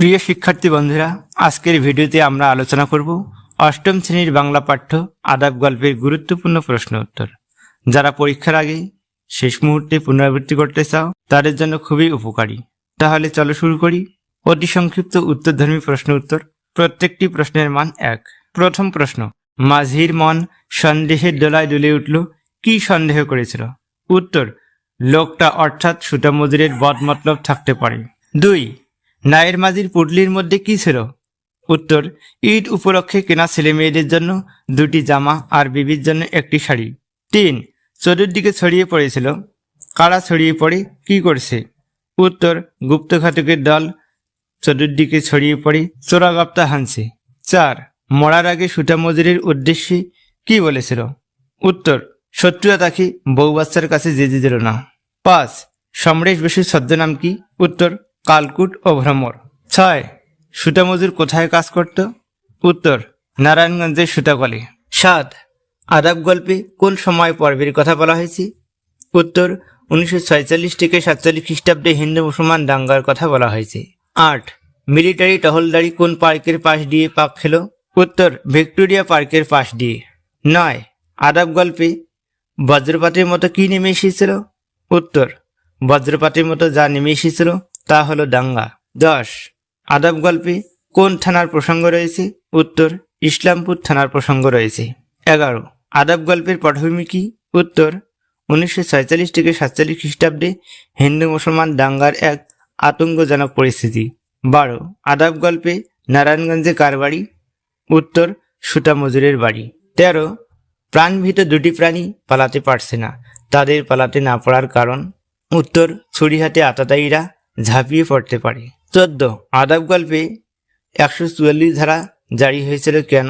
প্রিয় শিক্ষার্থী বন্ধুরা, আজকের ভিডিওতে আমরা আলোচনা করব অষ্টম শ্রেণির বাংলা পাঠ্য আদাব গল্পের গুরুত্বপূর্ণ প্রশ্ন উত্তর। যারা পরীক্ষার আগে শেষ মুহূর্তে পুনরাবৃত্তি করতে চাও, তাদের জন্য খুবই উপকারী। তাহলে চলো শুরু করি। অতি সংক্ষিপ্ত উত্তরধর্মী প্রশ্ন উত্তর। প্রত্যেকটি প্রশ্নের মান এক। প্রথম প্রশ্ন, মাঝির মন সন্দেহের দোলায় দুলে উঠল, কি সন্দেহ করেছিল? উত্তর, লোকটা অর্থাৎ সুতা মজুরের বদমতলব থাকতে পারে। দুই নায়ের মাঝির পুটলির মধ্যে কি ছিল? উত্তর, ঈদ উপলক্ষে কেনা ছেলে মেয়েদের জন্য দুটি জামা আর বিবির জন্য একটি শাড়ি। তিন, চতুর্দিকে ছড়িয়ে পড়েছিল। কারা ছড়িয়ে পড়ে, কি করছে? উত্তর গুপ্তঘাতকের দল চতুর্দিকে ছড়িয়ে পড়ে, চোরাগাপ্তা হানছে। চার, মরার আগে সুতা মজুরির উদ্দেশ্যে কি বলেছিল? উত্তর শত্রুরা তাকে বউ বাচ্চার কাছে যেতে দিল না। পাঁচ, সমরেশ বসুর ছদ্মনাম কি? উত্তর কালকুট ও ভ্রমর। ছয় সুতা মজুর কোথায় কাজ করত? উত্তর, নারায়ণগঞ্জের সুতাকলে সাত, আদাব গল্পে কোন সময় পর্বের কথা বলা হয়েছে? উত্তর, উনিশশো ছয়চল্লিশ থেকে সাতচল্লিশ খ্রিস্টাব্দে হিন্দু মুসলমান দাঙ্গার কথা বলা হয়েছে। আট, মিলিটারি টহলদারি কোন পার্কের পাশ দিয়ে পাক খেল? উত্তর, ভিক্টোরিয়া পার্কের পাশ দিয়ে। নয়, আদাব গল্পে বজ্রপাতের মতো কি নেমে এসেছিল? উত্তর, বজ্রপাতের মতো যা নেমে এসেছিল তা হলো দাঙ্গা। দশ, আদাব গল্পে, কোন থানার প্রসঙ্গ রয়েছে? উত্তর, ইসলামপুর থানার প্রসঙ্গ রয়েছে। এগারো, আদাব গল্পের পটভূমি কি? উত্তর, উনিশশো ছয়চল্লিশ থেকে সাতচল্লিশ খ্রিস্টাব্দে হিন্দু মুসলমান দাঙ্গার এক আতঙ্কজনক পরিস্থিতি। বারো, আদাব গল্পে নারায়ণগঞ্জে কার বাড়ি? উত্তর, সুতা মজুরের বাড়ি। তেরো, প্রাণভীত দুটি প্রাণী পালাতে পারছে না। তাদের পালাতে না পারার কারণ? উত্তর ছুরি হাতে আতাতায়ীরা ঝাঁপিয়ে পড়তে পারে। চোদ্দ। আদাব গল্পে একশো চুয়াল্লিশ ধারা জারি হয়েছিল কেন?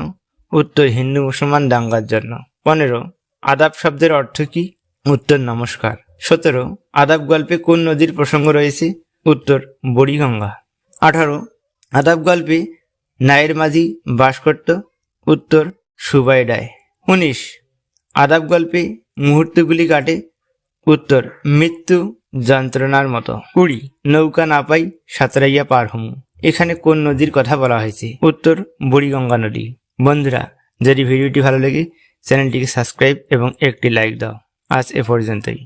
উত্তর, হিন্দু মুসলমান দাঙ্গার জন্য। পনেরো। আদাব শব্দের অর্থ কি? উত্তর, নমস্কার। সতেরো। আদাব গল্পে কোন নদীর প্রসঙ্গ রয়েছে? উত্তর, বুড়িগঙ্গা। আঠারো। আদাব গল্পে নায়ের মাঝি বাস করত? উত্তর সুবাইডায় উনিশ। আদাব গল্পে মুহূর্তগুলি কাটে? উত্তর, মৃত্যু যন্ত্রণার মতো। কুড়ি। নৌকা না পাই সাঁতরাইয়া পার হমু। এখানে কোন নদীর কথা বলা হয়েছে? উত্তর বুড়িগঙ্গা নদী। বন্ধুরা যদি ভিডিওটি ভালো লাগে চ্যানেলটিকে সাবস্ক্রাইব এবং একটি লাইক দাও। আজ এ পর্যন্তই।